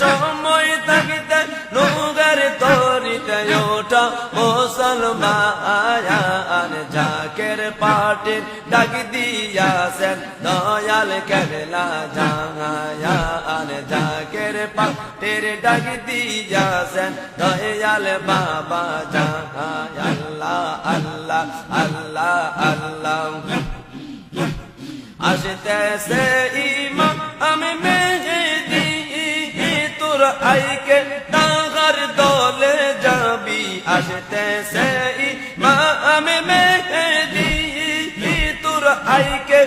সময় থাকিতে নুগার তরিতে ওঠা মুসলমান। জাকের পাটির ডাক দিয়াছেন, দয়াল কেরলা জাহায়ান। জাকের পাটির দিয়াছেন, দয়াল বাবা জাহায়াল্লাহ আল্লাহ আল্লাহ আল্লাহ। আসতে সে ইমাম, আমি মেহে আইকে তাহার দলে যাবি আসতে সেই মা আমি মেহেদি তোর আইকে